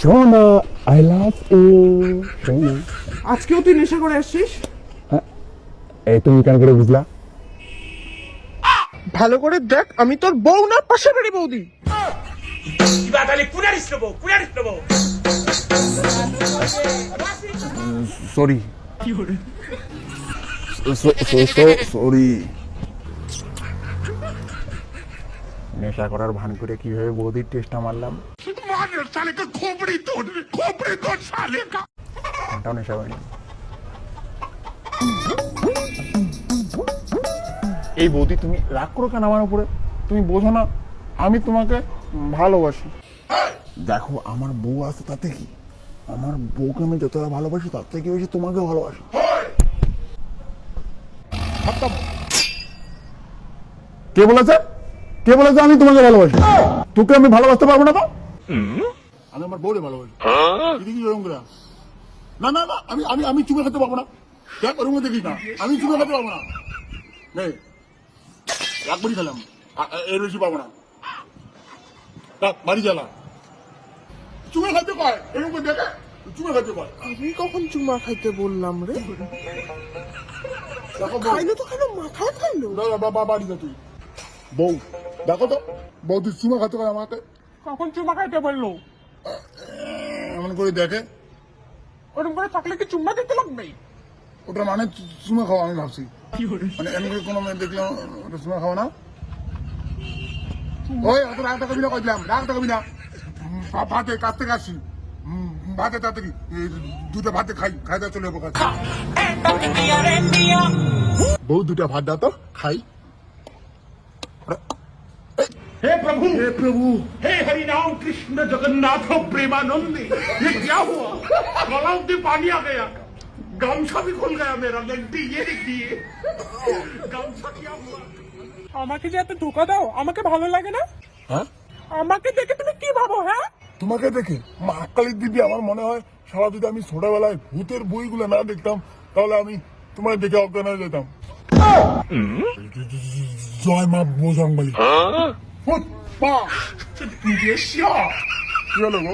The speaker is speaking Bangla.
সোনা আই লাভ ইউ সোনা আজকেও তুই নেশা করে আসছিস? হ্যাঁ। এই তুমি কেন করে বুঝলা? ভালো করে দেখ আমি তোর বউ না পাশে বাড়ি বৌদি। সরি নেশা করার ভান করে কীভাবে বৌদির টেস্টটা মারলাম? ঘন্টাও নেশা হয়নি এই বৌদি তুমি রাগ করো কেন আমার উপরে? তুমি বোঝো না আমি তোমাকে ভালোবাসি। দেখো আমার বউ আছে তাতে কি? আমার বউকে আমি যতটা ভালোবাসি তার থেকে বেশি তোমাকে ভালোবাসি। কে বলেছে? কে বলেছে আমি তোমাকে ভালোবাসি? তোকে আমি ভালোবাসতে পারব না তো? আমি আমার বউরে ভালোবাসি। এদিকে কি এরকম না না না আমি আমি আমি চুমে খেতে পারব না। দেখ ওর মধ্যে দেখিস না। আমি চুমে খেতে পারব না। নেই একবারই খেলাম। আ- আ- এর বেশি পাবো না। বাড়ি জ্বালা। চুমে খাইতে পায়। এরকম করে দেখে চুমে খাইতে পায়। আমি কখন চুমা খাইতে বললাম রে। খাইলো তো খাইলো মাথায় খাইলো। বাবা বাড়ি যা তুই। বউ দেখো তো বউ তুই চুমা খাতে পারে আমাকে। কখন চুমা খাইতে বলল? এমন করে দেখে। ওরকম করে থাকলে কি চুম্মা দিতে লাগবে? ওটা মানে চুমা খাওয়া আমি ভাবছি। মানে এমন করে কোনো মেয়ে দেখলাম ওটা চুমা খাওয়া না। ওই অত রাগ টাকাবি না কইলাম রাগ টাকাবি না ভাতে কাছ থেকে আসি ভাতে তাড়াতাড়ি এই দুটো ভাতে খাই খাই চলে যাব কাছে। বউ দুটা ভাত দাও তো খাই। हे प्रभु হে প্রভু हे हरि राम कृष्ण जगन्नाथ प्रेमानंद ये क्या हुआ गलाव में पानी आ गया गमछा भी खुल गया मेरा गंटी ये देखिए गमछा क्या हुआ আমাকে যে এত ধোকা দাও আমাকে ভালো লাগে না হ্যাঁ আমাকে দেখে তুমি কি ভাবো হ্যাঁ তোমাকে দেখে মা কালীর দিদি আমার মনে হয় সারা যদি আমি ছোটবেলায় ভূতের বইগুলো না দেখতাম তাহলে আমি তোমার দেখে অজ্ঞান হয়ে যেতাম জয় মা 我，爸，这你别笑，不要冷了。